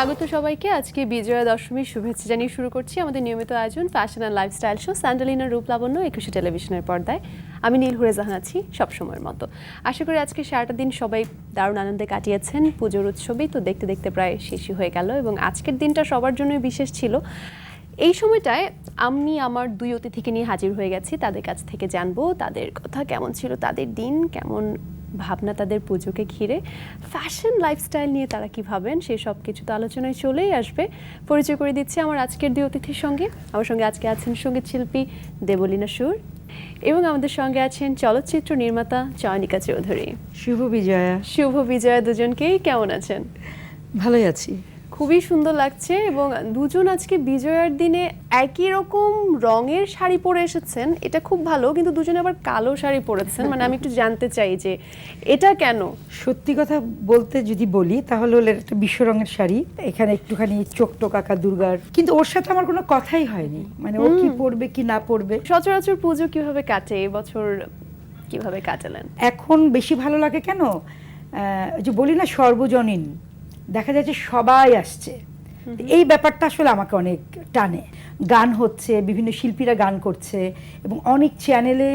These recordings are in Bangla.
স্বাগত সবাইকে। আজকে বিজয়া দশমীর শুভেচ্ছা জানিয়ে শুরু করছি আমাদের নিয়মিত আয়োজন ফ্যাশন অ্যান্ড লাইফস্টাইল শো স্যান্ডালিনার রূপ লাবণ্য একুশে টেলিভিশনের পর্দায়। আমি নীল হুরে জাহান আছি সবসময়ের মতো। আশা করি আজকে সারাটা দিন সবাই দারুণ আনন্দে কাটিয়েছেন, পুজোর উৎসবেই তো দেখতে দেখতে প্রায় শেষই হয়ে গেল এবং আজকের দিনটা সবার জন্যই বিশেষ ছিল। এই সময়টায় আমি, আমার দুই অতিথিকে নিয়ে হাজির হয়ে গেছি। তাদের কাছ থেকে জানব তাদের কথা, কেমন ছিল তাদের দিন, কেমন ভাবনা তাদের পুজোকে ঘিরে ফ্যাশন লাইফস্টাইল নিয়ে তারা কি ভাবেন সেই সব কিছু তো আলোচনায় চলেই আসবে। পরিচয় করে দিচ্ছি আমার আজকের দুই অতিথির সঙ্গে। আমার সঙ্গে আজকে আছেন সংগীত শিল্পী দেবলীনা সুর এবং আমাদের সঙ্গে আছেন চলচ্চিত্র নির্মাতা চয়নিকা চৌধুরী। শুভ বিজয়া। শুভ বিজয়া দুজনকেই কেমন আছেন? ভালোই আছি। খুবই সুন্দর লাগছে এবং দুজন আজকে বিজয়ার দিনে একই রকম রঙের শাড়ি পরে এসেছেন এটা খুব ভালো কিন্তু দুজনে আবার কালো শাড়ি পরেছেন। মানে আমি একটু জানতে চাই যে এটা কেন? সত্যি কথা বলতে যদি বলি তাহলে হলো একটা বিশ্ব রঙের শাড়ি এখানে একটুখানি চোখটো কাকা দুর্গার। কিন্তু ওর সাথে আমার কোনো কথাই হয়নি। মানে ও কি পরবে কি না পরবে। সচরাচর পুজো কীভাবে কাটে? এবছর কীভাবে কাটালেন? এখন বেশি ভালো লাগে কেন? আহ, যে বলি না সর্বজনীন। দেখা যাচ্ছে সবাই আসছে। এই ব্যাপারটা আসলে আমাকে অনেক টানে। গান হচ্ছে বিভিন্ন শিল্পীরা গান করছে এবং অনেক চ্যানেলে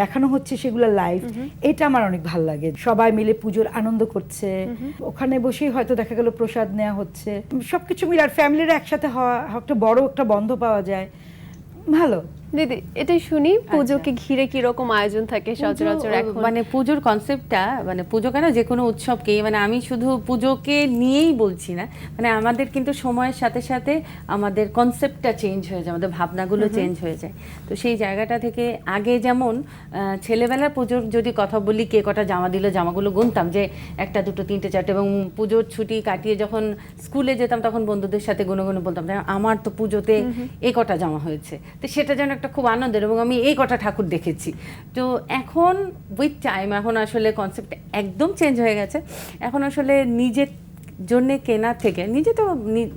দেখানো হচ্ছে সেগুলো লাইভ এটা আমার অনেক ভালো লাগে। সবাই মিলে পুজোর আনন্দ করছে। ওখানে বসেই হয়তো দেখা গেল প্রসাদ নেওয়া হচ্ছে। সবকিছু মিলে আর ফ্যামিলিরা একসাথে হওয়া একটা বড় একটা বন্ধ পাওয়া যায়। ভালো। দিদি এটাই শুনি পুজোকে ঘিরে কি রকম আয়োজন থাকে সচরাচর এখন? মানে পুজোর কনসেপ্টটা মানে পুজো কেন যে কোনো উৎসবকে মানে আমি শুধু পুজোকে নিয়েই বলছি না মানে আমাদের কিন্তু সময়ের সাথে সাথে আমাদের কনসেপ্টটা চেঞ্জ হয়ে যায় আমাদের ভাবনাগুলো চেঞ্জ হয়ে যায়। তো সেই জায়গাটা থেকে আগে যেমন ছেলেবেলার পুজোর যদি কথা বলি কে কটা জামা দিল জামাগুলো গুনতাম যে একটা দুটো তিনটে চারটে এবং পুজোর ছুটি কাটিয়ে যখন স্কুলে যেতাম তখন বন্ধুদের সাথে গুনে গুনে বলতাম আমার তো পুজোতে এ কটা জামা হয়েছে। তো সেটা যেন একটা খুব আনন্দের এবং আমি এই কটা ঠাকুর দেখেছি। তো এখন উইথ টাইম এখন আসলে কনসেপ্ট একদম চেঞ্জ হয়ে গেছে। এখন আসলে নিজের জন্য কেনা থেকে নিজে তো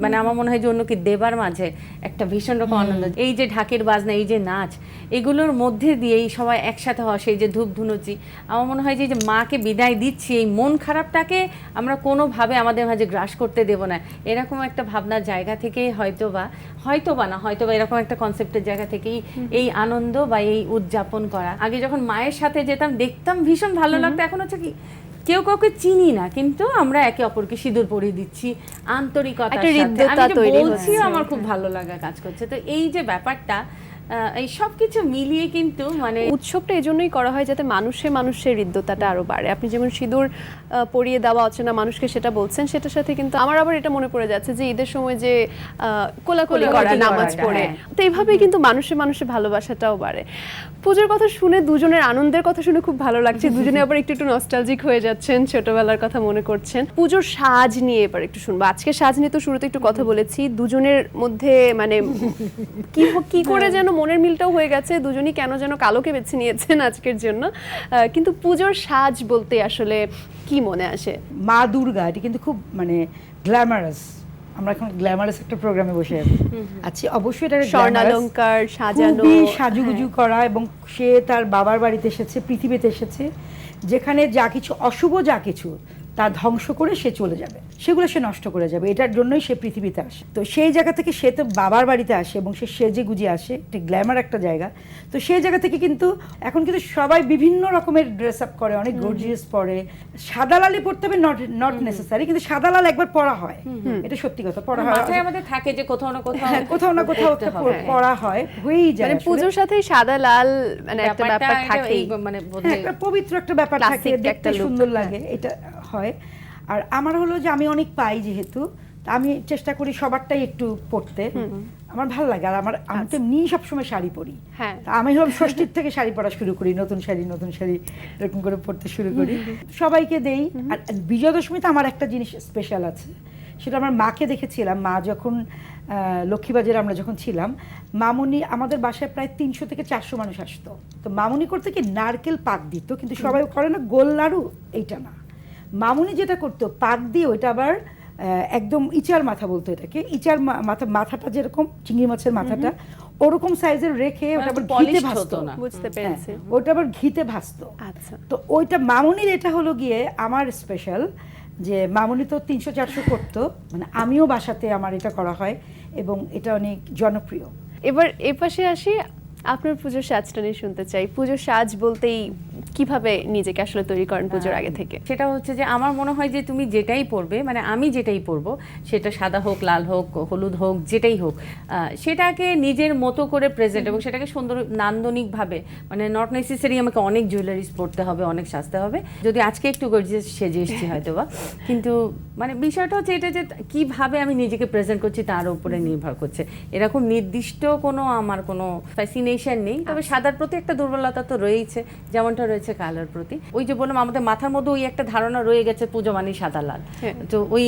মানে আমার মনে হয় যে অন্যকে দেবার মাঝে একটা ভীষণ রকম আনন্দ। এই যে ঢাকের বাজনা এই যে নাচ এগুলোর মধ্যে দিয়েই সবাই একসাথে হওয়া সেই যে ধূপ ধুনুচি। আমার মনে হয় যে যে মাকে বিদায় দিচ্ছি এই মন খারাপটাকে আমরা কোনোভাবে আমাদের মাঝে গ্রাস করতে দেব না। এরকম একটা ভাবনার জায়গা থেকেই হয়তো বা হয়তো বা না হয়তো বা এরকম একটা কনসেপ্টের জায়গা থেকেই এই আনন্দ বা এই উদযাপন করা। আগে যখন মায়ের সাথে যেতাম দেখতাম ভীষণ ভালো লাগতো এখন হচ্ছে কি কেউ কাউকে চিনি না কিন্তু আমরা একে অপরকে সিঁদুর পরিয়ে দিচ্ছি আমি বলছি আমার খুব ভালো লাগা কাজ করছে। তো এই যে ব্যাপারটা এই সব কিছু মিলিয়ে কিন্তু মানে উৎসবটা এই জন্যই করা হয় যাতে মানুষে মানুষের হৃদ্যতাটা আরও বাড়ে। আপনি যেমন সিঁদুর পরিয়ে দেওয়া অচেনা মানুষকে সেটা বলছেন সেটার সাথে কিন্তু আমার আবার এটা মনে পড়ে যাচ্ছে যে ঈদের সময় যে কোলাকুলি করা নামাজ পড়ে। হ্যাঁ। তো এইভাবেই কিন্তু মানুষে মানুষের ভালোবাসাটাও বাড়ে। পুজোর কথা শুনে দুজনের আনন্দের কথা শুনে খুব ভালো লাগছে। দুজনে আবার একটু একটু নস্টালজিক হয়ে যাচ্ছেন ছোটবেলার কথা মনে করছেন। পুজোর সাজ নিয়ে এবার একটু শুনব। আজকে সাজ নিয়ে তো শুরুতে একটু কথা বলেছি। দুজনের মধ্যে মানে কি কি করে যেন মনের মিলটাও হয়ে গেছে দুজনই কেন যেন কালোকে বেছে নিয়েছেন আজকের জন্য। কিন্তু পুজোর সাজ বলতে আসলে কি মনে আসে? মা দুর্গা এটি কিন্তু খুব মানে গ্ল্যামারাস আমরা এখন গ্ল্যামারাস একটা প্রোগ্রামে বসে আছি। আছি অবশ্যই এটা স্বর্ণালঙ্কার সাজানো খুবই সাজুগুজু করা এবং সে তার বাবার বাড়িতে এসেছে পৃথিবীতে এসেছে যেখানে যা কিছু অশুভ যা কিছু তা ধ্বংস করে সে চলে যাবে। সেগুলো সে নষ্ট করে যাবে। এটার জন্যই সে পৃথিবীতে আসে। তো সেই জায়গা থেকে সে তো বাবার বাড়িতে আসে এবং সে সেজে গুজে আসে। এটা গ্ল্যামার একটা জায়গা। তো সেই জায়গা থেকে কিন্তু এখন কিন্তু সবাই বিভিন্ন রকমের ড্রেস আপ করে অনেক গর্জিয়াস পরে। সাদা লালই পড়তে হবে নট নট নেসেসারি কিন্তু সাদা লাল একবার পরা হয়। এটা সত্যি কথা পড়া হয়। মাথায় আমাদের থাকে যে কোথাও না কোথাও হ্যাঁ কোথাও না কোথাও পড়া হয় হয়েই যায় মানে। পুজোর সাথে সাদা লাল মানে একটা ব্যাপার থাকে মানে হ্যাঁ, একটা পবিত্র একটা ব্যাপার থাকে দেখতে একটা সুন্দর লাগে। এটা হয়। আর আমার হলো যে আমি অনেক পাই যেহেতু আমি চেষ্টা করি সবারটাই একটু পড়তে আমার ভালো লাগে। আর আমার আমি তো এমনি সবসময় শাড়ি পরি। হ্যাঁ। আমি হলাম ষষ্ঠীর থেকে শাড়ি পরা শুরু করি নতুন শাড়ি নতুন শাড়ি এরকম করে পড়তে শুরু করি। সবাইকে দেই। আর বিজয়া দশমীতে আমার একটা জিনিস স্পেশাল আছে। সেটা আমার মাকে দেখেছিলাম। মা যখন আহ, লক্ষ্মীবাজারে আমরা যখন ছিলাম মামুনি আমাদের বাসায় প্রায় তিনশো থেকে চারশো মানুষ আসতো। তো মামুনি করতে কি নারকেল পাক দিত কিন্তু সবাই করে না গোল নাড়ু এইটা না। মামুনি যেটা করতো পাক দিয়ে ওইটা আবার একদম ইচার মাথা বলতো এটাকে। ইচার মাথা মাথাটা যেরকম চিংড়ি মাছের মাথাটা ওরকম সাইজের রেখে ওটা আবার ঘিতে না। বুঝতে হ্যাঁ, পেরেছি। ওটা আবার ঘিতে ভাজতো। আচ্ছা। তো ওইটা মামুনির এটা হলো গিয়ে আমার স্পেশাল যে মামুনি তো তিনশো চারশো করতো মানে আমিও বাসাতে আমার এটা করা হয় এবং এটা অনেক জনপ্রিয়। এবার এ পাশে আসি আপনার পুজোর সাজটা নিয়ে শুনতে চাই। পুজোর সাজ বলতেই কীভাবে নিজেকে আসলে তৈরি করেন পুজোর আগে থেকে? সেটা হচ্ছে যে আমার মনে হয় যে তুমি যেটাই পরবে মানে আমি যেটাই পরবো সেটা সাদা হোক লাল হোক হলুদ হোক যেটাই হোক সেটাকে নিজের মতো করে প্রেজেন্ট এবং সেটাকে সুন্দর নান্দনিকভাবে মানে নট নেসেসারি আমাকে অনেক জুয়েলারিস পরতে হবে অনেক সাজতে হবে। যদি আজকে একটু গর্জিয়াস সেজে এসেছি হয়তো বা কিন্তু মানে বিষয়টা হচ্ছে এটা যে কীভাবে আমি নিজেকে প্রেজেন্ট করছি তার উপরে নির্ভর করছে। এরকম নির্দিষ্ট কোনো আমার কোনো ফ্যাসিনেশন নেই। তবে সাদার প্রতি একটা দুর্বলতা তো রয়েছে যেমনটা রয়েছে কালার প্রতি। ওই যে বললাম আমাদের মাথার মধ্যে ওই একটা ধারণা রয়ে গেছে পুজো মানে সাদা লাল হ্যাঁ। তো ওই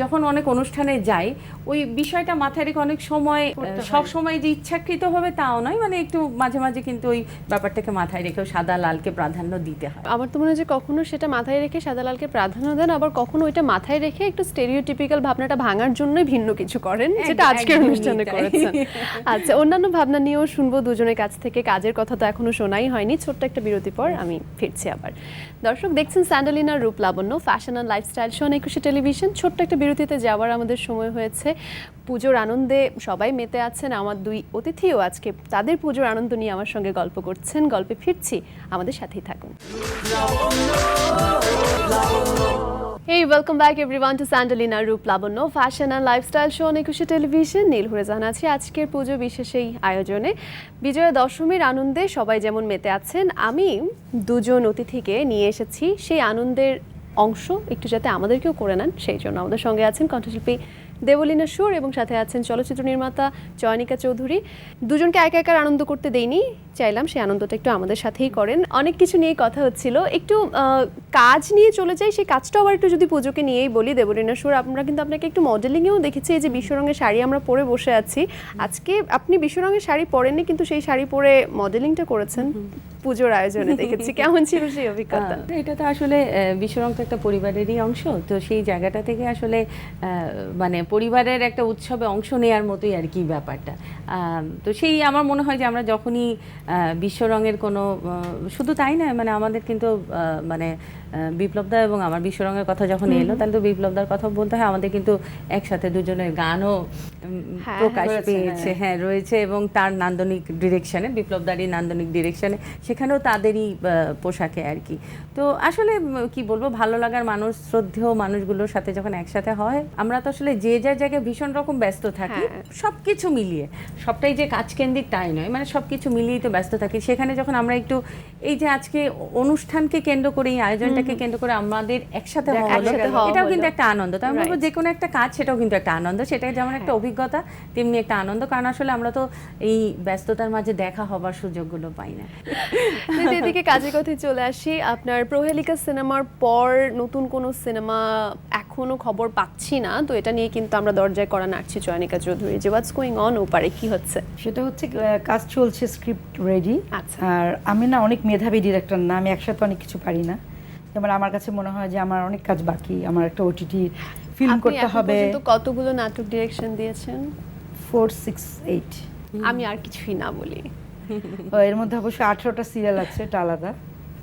যখন অনেক অনুষ্ঠানে যাই ওই বিষয়টা মাথায় রেখে অনেক সময় সব সময় যে ইচ্ছাকৃত হবে তাও নয় মানে একটু মাঝে মাঝে কিন্তু ওই ব্যাপারটাকে মাথায় রেখেও সাদা লালকে প্রাধান্য দিতে হয়। আমার তো মনে হয় যে কখনো সেটা মাথায় রেখে সাদা লালকে প্রাধান্য দেন আবার কখনো ওইটা মাথায় রেখে একটু স্টেরিওটিপিক্যাল ভাবনাটা ভাঙার জন্যই ভিন্ন কিছু করেন যেটা আজকের অনুষ্ঠানে। করেছেন। আচ্ছা অন্যান্য ভাবনা নিয়েও শুনব দুজনের কাছ থেকে কাজের কথা তো এখনও শোনাই হয়নি ছোট্ট একটা বিরতি পর আমি ফিরছি আবার। দর্শক, দেখছেন স্যান্ডালিনার রূপ লাবণ্য ফ্যাশন অ্যান্ড লাইফস্টাইল শোন একুশে টেলিভিশন ছোট্ট একটা বিরতিতে যাওয়ার আমাদের সময় হয়েছে। পুজোর আনন্দে সবাই মেতে আছেন, আমার দুই অতিথিও আজকে তাদের পুজোর আনন্দ নিয়ে আমার সঙ্গে গল্প করছেন। গল্পে ফিরছি, আমাদের সাথেই থাকুন। Hey, welcome back everyone to Sandalina Roop Labanno Fashion and Lifestyle Show on Ekushey television নীল হুরে জানাচ্ছি আজকের পুজো বিশেষ এই আয়োজনে। বিজয়া দশমীর আনন্দে সবাই যেমন মেতে আছেন আমি দুজন অতিথিকে নিয়ে এসেছি। সেই আনন্দের অংশ একটু যাতে আমাদেরকেও করে নেন সেই জন্য আমাদের সঙ্গে আছেন কণ্ঠশিল্পী দেবলীনা সুর এবং সাথে আছেন চলচ্চিত্র নির্মাতা চয়নিকা চৌধুরী। দুজনকে একা একা আনন্দ করতে দেইনি চাইলাম সেই আনন্দটা একটু আমাদের সাথেই করেন। অনেক কিছু নিয়ে কথা হচ্ছিল। একটু কাজ নিয়ে চলে যাই সেই কাজটা আবার একটু যদি পুজোকে নিয়েই বলি দেবরিনা সুর আমরা কিন্তু আপনাকে একটু মডেলিংয়েও দেখেছি এই যে বিশ্বরঙের শাড়ি আমরা পরে বসে আছি। আজকে আপনি বিশ্বরঙের শাড়ি পরেননি কিন্তু সেই শাড়ি পরে মডেলিংটা করেছেন। পুজোর আয়োজনে দেখেছি কেমন ছিল সেই অভিজ্ঞতা? এটা তো আসলে বিশ্বরং তো একটা পরিবারেরই অংশ তো সেই জায়গাটা থেকে আসলে আহ, মানে পরিবারের একটা উৎসবে অংশ নেওয়ার মতোই আর কি ব্যাপারটা। তো সেই আমার মনে হয় যে আমরা যখনই বিশ্বরঙের কোনো শুধু তাই না মানে আমাদের কিন্তু মানে বিপ্লবদা এবং আমার বিশ্বরঙের কথা যখন এলো তাহলে তো বিপ্লবদার কথা বলতে হয়। আমাদের কিন্তু একসাথে দুজনের গানও হ্যাঁ, প্রকাশ পেয়েছে। হ্যাঁ। রয়েছে এবং তার নান্দনিক ডিরেকশনে বিপ্লবদারই নান্দনিক ডিরেকশনে সেখানেও তাদেরই পোশাকে আর কি। তো আসলে কি বলব ভালো লাগার মানুষ শ্রদ্ধেয় মানুষগুলোর সাথে যখন একসাথে হয় আমরা তো আসলে যে যার জায়গায় ভীষণ রকম ব্যস্ত থাকি হ্যাঁ। সব কিছু মিলিয়ে। সবটাই যে কাজকেন্দ্রিক তাই নয় মানে সব কিছু মিলিয়েই তো ব্যস্ত থাকি। সেখানে যখন আমরা একটু এই যে আজকে অনুষ্ঠানকে কেন্দ্র করে এই আয়োজনটাকে কেন্দ্র করে আমাদের একসাথে এটাও কিন্তু একটা আনন্দ। তো আমি বলব যে কোনো একটা কাজ সেটাও কিন্তু একটা আনন্দ। সেটা যেমন একটা অভিজ্ঞতা তেমনি একটা আনন্দ। কারণ আসলে আমরা তো এই ব্যস্ততার মাঝে দেখা হবার সুযোগগুলো পাই না। এদিকে কাজের কথায় চলে আসি আপনার প্রহেলিকা সিনেমার পর নতুন কোন সিনেমা এখনও খবর পাচ্ছি না। তো এটা নিয়ে কিন্তু আমরা দরজায় করা নাড়ছি চয়নিকা চৌধুরী। যে হোয়াটস গোয়িং অন ওপারে কি হচ্ছে? সেটা হচ্ছে কাজ চলছে স্ক্রিপ্ট রেডি আচ্ছা। আর আমি না অনেক মেধাবী ডিরেক্টর না আমি একসাথে অনেক কিছু পারি না। যেমন আমার কাছে মনে হয় যে আমার অনেক কাজ বাকি আমার একটা ওটিটি ফিল্ম করতে হবে। পর্যন্ত কতগুলো নাটক ডিরেকশন দিয়েছেন? ফোর সিক্স এইট আমি আর কিছুই না বলি। এর মধ্যে অবশ্য আঠারোটা সিরিয়াল আছে এটা আলাদা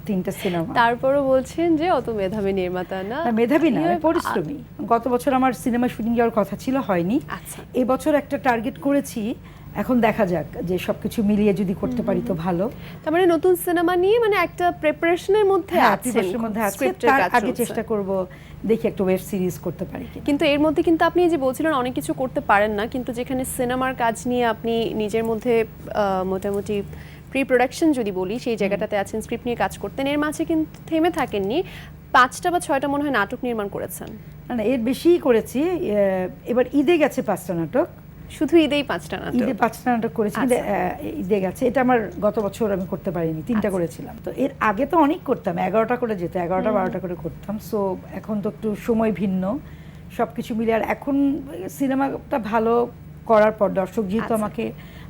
তিনটা সিনেমা তারপরও বলছেন যে অত মেধাবী নির্মাতা না। মেধাবী না have- পরিশ্রমী। গত বছর আমার সিনেমা শুটিং যাওয়ার কথা ছিল হয়নি। আচ্ছা। এবছর একটা টার্গেট করেছি এখন দেখা যাক যে সবকিছু মিলিয়ে যদি করতে পারি তো ভালো। তার মানে নতুন সিনেমা নিয়ে মানে একটা প্রিপারেশনের মধ্যে হ্যাঁ আছেন মধ্যে আছে তার আগে চেষ্টা করব দেখি একটা ওয়েব সিরিজ করতে পারি কিনা। কিন্তু এর মধ্যে কিন্তু আপনি যে বলছিলেন অনেক কিছু করতে পারেন না কিন্তু যেখানে সিনেমার কাজ নিয়ে আপনি নিজের মধ্যে মোটামুটি প্রি প্রোডাকশন যদি বলি সেই জায়গাটাতে আছেন স্ক্রিপ্ট নিয়ে কাজ করতেন এর মাঝে কিন্তু থেমে থাকেননি। পাঁচটা বা ছয়টা মনে হয় নাটক নির্মাণ করেছেন। না এর বেশিই করেছি। এবার ঈদে গেছে পাঁচটা নাটক। শুধু ঈদেই পাঁচটা নাটক। ঈদে পাঁচটা নাটক করেছি আচ্ছা। ঈদে গেছে। এটা আমার গত বছর আমি করতে পারিনি তিনটা আচ্ছা। করেছিলাম। তো এর আগে তো অনেক করতাম এগারোটা করে যেত এগারোটা বারোটা করে করতাম। সো এখন তো একটু সময় ভিন্ন সব কিছু মিলে। আর এখন সিনেমাটা ভালো করার পর দর্শক যেহেতু আচ্ছা। আমাকে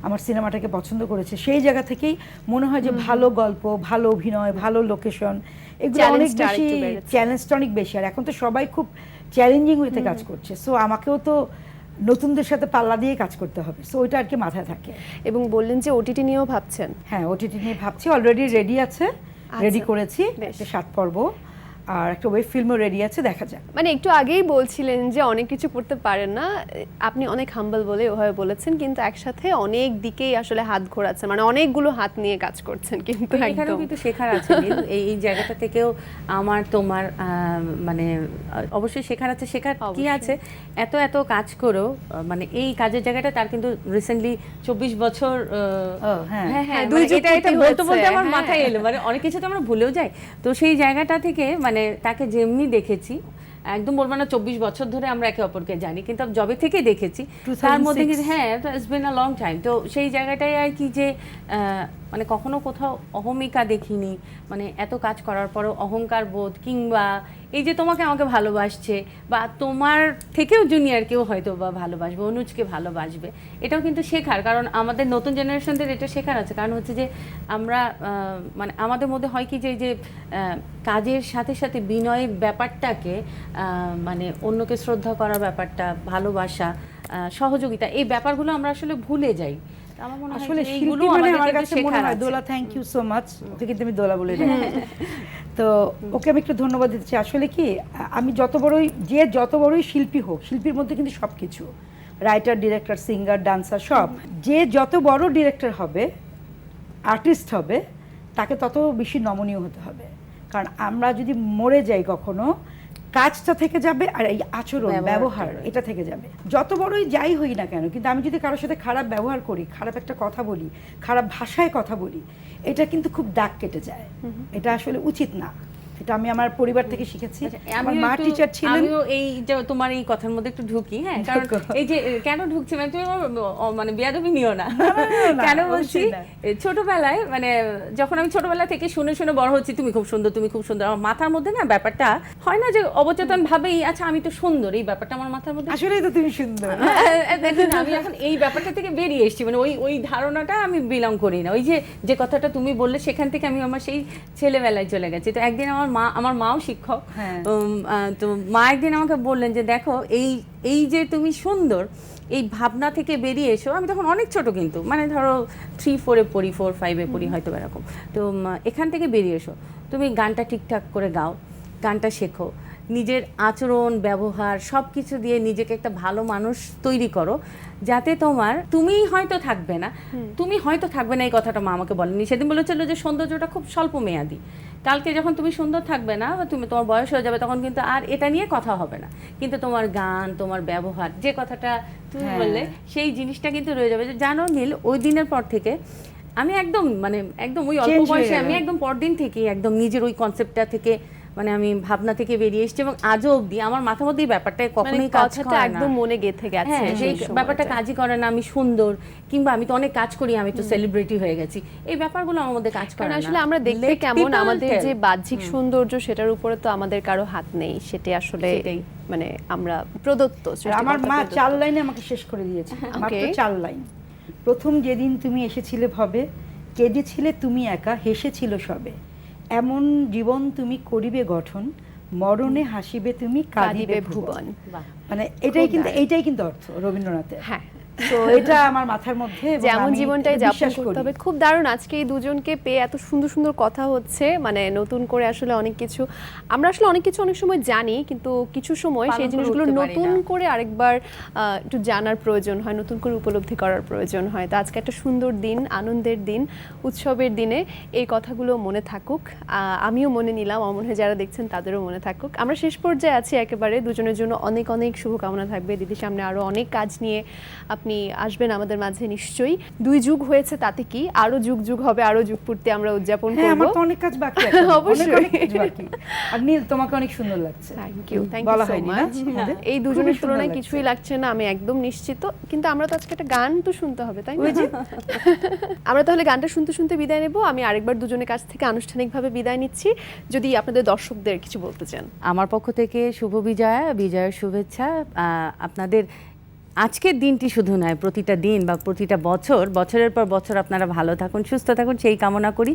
আমার সিনেমাটাকে পছন্দ করেছে সেই জায়গা থেকেই মনে হয় যে ভালো গল্প ভালো অভিনয় ভালো লোকেশন এগুলো অনেক বেশি চ্যালেঞ্জটা অনেক বেশি। আর এখন তো সবাই খুব চ্যালেঞ্জিং ওয়েতে কাজ করছে। সো আমাকেও তো নতুনদের সাথে পাল্লা দিয়ে কাজ করতে হবে। সো ওইটা আর কি মাথায় থাকে। এবং বললেন যে ওটিটি নিয়েও ভাবছেন? হ্যাঁ ওটিটি নিয়ে ভাবছি। অলরেডি রেডি আছে। রেডি আচ্ছা, করেছি। সাত পর্ব। আর একটা ওয়েব ফিল্মও রেডি আছে দেখা যাক। মানে একটু আগেই বলছিলেন যে অনেক কিছু করতে পারেন না। আপনি অনেক হাম্বল বলে ওভাবে বলেছেন কিন্তু একসাথে অনেক দিকেই আসলে হাত ঘোরাচ্ছেন। মানে অনেকগুলো হাত নিয়ে কাজ করছেন কিন্তু এখানেও কিন্তু শেখার আছে। এই এই জায়গাটা থেকেও আমার তোমার মানে অবশ্যই শেখার আছে। শেখার কি আছে? এত এত কাজ করো মানে এই কাজের জায়গাটা তার কিন্তু রিসেন্টলি চব্বিশ বছর হ্যাঁ। হ্যাঁ হ্যাঁ হ্যাঁ, এটা এটা বলতে বলতে আমার হ্যাঁ। মাথায় এলো। মানে অনেক কিছু তো আমরা ভুলেও যাই। তো সেই জায়গাটা থেকে মানে তাকে যেমনি দেখেছি একদম বলব না চব্বিশ বছর ধরে আমরা একে অপরকে জানি কিন্তু জবে থেকে দেখেছি। তার মধ্যে হ্যাঁ it's been a long time তো সেই জায়গাটাই আর কি যে আহ, মানে কখনো কোথাও অহমিকা দেখিনি মানে এত কাজ করার পরও অহংকার বোধ কিংবা এই যে তোমাকে আমাকে ভালোবাসছে বা তোমার থেকেও জুনিয়র কেউ হয়তো বা ভালোবাসবে, অনুজকে ভালোবাসবে, এটাও কিন্তু শেখার। কারণ আমাদের নতুন জেনারেশনদের এটা শেখার আছে। কারণ হচ্ছে যে আমরা মানে আমাদের মধ্যে হয় কি যে যে কাজের সাথে সাথে বিনয়ের ব্যাপারটাকে মানে অন্যকে শ্রদ্ধা করার ব্যাপারটা, ভালোবাসা সহযোগিতা, এই ব্যাপারগুলো আমরা আসলে ভুলে যাই। আসলে শিল্পী মানে আমার কাছে মনে হয় Dola thank you so much okay কিন্তু আমি দোলা বলে ডাকি। তো ওকে আমি একটু ধন্যবাদ দিচ্ছি। আসলে কি আমি যত বড়ই যে যত বড়ই শিল্পী হোক শিল্পীর মধ্যে কিন্তু সব কিছু রাইটার ডিরেক্টর সিঙ্গার ডান্সার সব। যে যত বড় ডিরেক্টর হবে আর্টিস্ট হবে তাকে তত বেশি নমনীয় হতে হবে। কারণ আমরা যদি মরে যাই কখনো কাজটা থেকে যাবে আর এই আচরণ ব্যবহার এটা থেকে যাবে। যত বড়ই যাই হই না কেন কিন্তু আমি যদি কারোর সাথে খারাপ ব্যবহার করি খারাপ একটা কথা বলি খারাপ ভাষায় কথা বলি এটা কিন্তু খুব দাগ কেটে যায়। এটা আসলে উচিত না। এটা আমি আমার পরিবার থেকে শিখেছি। আচ্ছা, আমার মা টিচার ছিলেন। আমিও এই যে তোমার এই কথার মধ্যে একটু ঢুকি হ্যাঁ কারণ এই যে কেন ঢুকছি মানে তুমি মানে বিয়াদবি নিও না। কেন বলছি ছোটবেলায় মানে যখন আমি ছোটবেলা থেকে শুনে শুনে বড় হচ্ছি তুমি খুব সুন্দর তুমি খুব সুন্দর আমার মাথার মধ্যে না ব্যাপারটা হয় না যে অবচেতন ভাবেই আচ্ছা আমি তো সুন্দর এই ব্যাপারটা আমার মাথার মধ্যে আসলেই তো তুমি সুন্দর। আমি এখন এই ব্যাপারটা থেকে বেরিয়ে এসেছি মানে ওই ওই ধারণাটা আমি বিলং করি না। ওই যে যে কথাটা তুমি বললে সেখান থেকে আমি আমার সেই ছেলেবেলায় চলে গেছি। তো একদিন আমার মা আমার মাও শিক্ষক। হ্যাঁ। তো মা একদিন আমাকে বললেন যে দেখো এই এই যে তুমি সুন্দর এই ভাবনা থেকে বেরিয়ে এসো। আমি তখন অনেক ছোট কিন্তু মানে ধরো থ্রি ফোরে পড়ি ফোর ফাইভে পড়ি হয়তো এরকম। তো এখান থেকে বেরিয়ে এসো। তুমি গানটা ঠিকঠাক করে গাও গানটা শেখো। নিজের আচরণ ব্যবহার সব কিছু দিয়ে নিজেকে একটা ভালো মানুষ তৈরি করো। যাতে তোমার তুমিই হয়তো থাকবে না তুমি হয়তো থাকবে না এই কথাটা মা আমাকে বলেনি সেদিন বলেছিল যে সৌন্দর্যটা খুব স্বল্প মেয়াদি। কালকে যখন তুমি সুন্দর থাকবে না বা তুমি তোমার বয়স হয়ে যাবে তখন কিন্তু আর এটা নিয়ে কথা হবে না। কিন্তু তোমার গান তোমার ব্যবহার যে কথাটা তুমি হ্যাঁ। বললে সেই জিনিসটা কিন্তু রয়ে যাবে। যে জানো নীল ওই দিনের পর থেকে আমি একদম মানে একদম ওই অল্প বয়সে আমি একদম পরদিন থেকে একদম নিজের ওই কনসেপ্টটা থেকে মানে আমি ভাবনা থেকে বেরিয়ে এসেছি এবং আজও অবধি আমার মাথার মধ্যে ব্যাপারটা মানে কখনোই কাজ করে না। একদম মনে গেঁথে গেছে হ্যাঁ সেই ব্যাপারটা কাজই করে না আমি সুন্দর কিংবা আমি তো অনেক কাজ করি আমি তো সেলিব্রিটি হয়ে গেছি। এই ব্যাপারগুলো আমার মধ্যে কাজ করে না। আসলে আমরা দেখতে কেমন আমাদের যে বাহ্যিক সৌন্দর্য সেটার উপরে তো আমাদের কারও হাত নেই। সেটা আসলে মানে আমরা প্রদত্ত আমার মা চার লাইনে আমাকে শেষ করে দিয়েছে। মাত্র. চার লাইন। প্রথম যেদিন তুমি এসেছিলে ভবে কেঁদেছিলে তুমি একা হেসেছিল সবে। এমন জীবন তুমি করিবে গঠন মরণে হাসিবে তুমি কাঁদিবে ভুবন। মানে এটাই কিন্তু এটাই এইটাই কিন্তু অর্থ রবীন্দ্রনাথের। হ্যাঁ। তো এটা আমার মাথার মধ্যে যেমন জীবনটাই যাপন বিশ্বাস করতে হবে খুব দারুণ। আজকে এই দুজনকে পেয়ে এত সুন্দর সুন্দর কথা হচ্ছে মানে নতুন করে আসলে অনেক কিছু। আমরা আসলে অনেক কিছু অনেক সময় জানি কিন্তু কিছু সময় সেই জিনিসগুলো নতুন করে আরেকবার একটু জানার প্রয়োজন হয় নতুন করে উপলব্ধি করার প্রয়োজন হয়। তো আজকে একটা সুন্দর দিন আনন্দের দিন উৎসবের দিনে এই কথাগুলো মনে থাকুক। আহ, আমিও মনে নিলাম আমার মনে হয় যারা দেখছেন তাদেরও মনে থাকুক। আমরা শেষ পর্যায়ে আছি একেবারে দুজনের জন্য অনেক অনেক শুভকামনা থাকবে। দিদির সামনে আরও অনেক কাজ নিয়ে আপনি আসবেন আমাদের মাঝে নিশ্চয়ই। দুই যুগ হয়েছে তাতে কি? আরও যুগ যুগ হবে আরও যুগ পূর্তি আমরা উদযাপন হ্যাঁ আমার তো অনেক কাজ বাকি আছে অবশ্যই। অনেক কাজ বাকি। আর নীল তোমাকে অনেক সুন্দর লাগছে। Thank you thank you so much এই দুজনের তুলনায় কিছুই লাগছে না আমি একদম নিশ্চিত। কিন্তু আমরা তো আজকে একটা গান তো শুনতে হবে তাই না? আমরা তাহলে গানটা শুনতে শুনতে বিদায় নেব। আমি আরেকবার দুজনের কাছ থেকে আনুষ্ঠানিকভাবে বিদায় নিচ্ছি। যদি আপনাদের দর্শকদের কিছু বলতে চান। আমার পক্ষ থেকে শুভ বিজয়া বিজয়ের শুভেচ্ছা। আহ, আপনাদের আজকের দিনটি শুধু নয়, প্রতিটা দিন বা প্রতিটা বছর, বছরের পর বছর আপনারা ভালো থাকুন, সুস্থ থাকুন, সেই কামনা করি।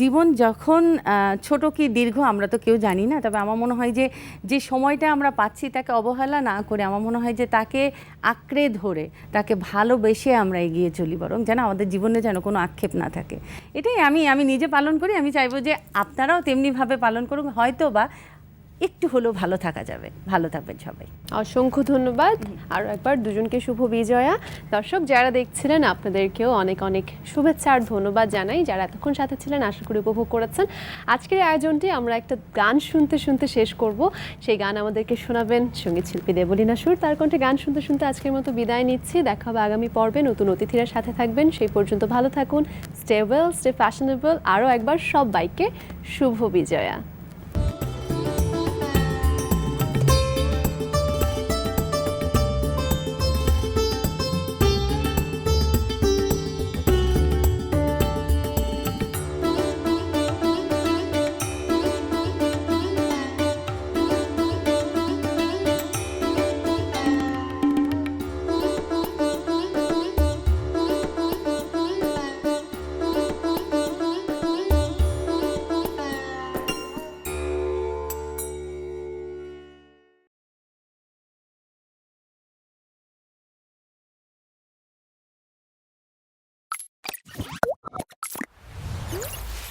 জীবন যখন ছোট কি দীর্ঘ আমরা তো কেউ জানি না, তবে আমার মনে হয় যে যে সময়টা আমরা পাচ্ছি তাকে অবহেলা না করে আমার মনে হয় যে তাকে আঁকড়ে ধরে, তাকে ভালোবেসে আমরা এগিয়ে চলি বরং যেন আমাদের জীবনে যেন কোনো আক্ষেপ না থাকে। এটাই আমি আমি নিজে পালন করি, আমি চাইব যে আপনারাও তেমনিভাবে পালন করুন হয়তো বা একটু হলেও ভালো থাকা যাবে। ভালো থাকবেন সবাই। অসংখ্য ধন্যবাদ। আরও একবার দুজনকে শুভ বিজয়া। দর্শক, যারা দেখছিলেন, আপনাদেরকেও অনেক অনেক শুভেচ্ছা আর ধন্যবাদ জানাই। যারা এতক্ষণ সাথে ছিলেন, আশা করি উপভোগ করেছেন। আজকের আয়োজনটি আমরা একটা গান শুনতে শুনতে শেষ করব। সেই গান আমাদেরকে শোনাবেন সংগীত শিল্পী দেবলীনা সুর। তার কণ্ঠে গান শুনতে শুনতে আজকের মতো বিদায় নিচ্ছি। দেখা হবে আগামী পর্বে নতুন অতিথিরা সাথে থাকবেন। সেই পর্যন্ত ভালো থাকুন। স্টে ওয়েল স্টে ফ্যাশনেবল আরও একবার সব বাইককে শুভ বিজয়া।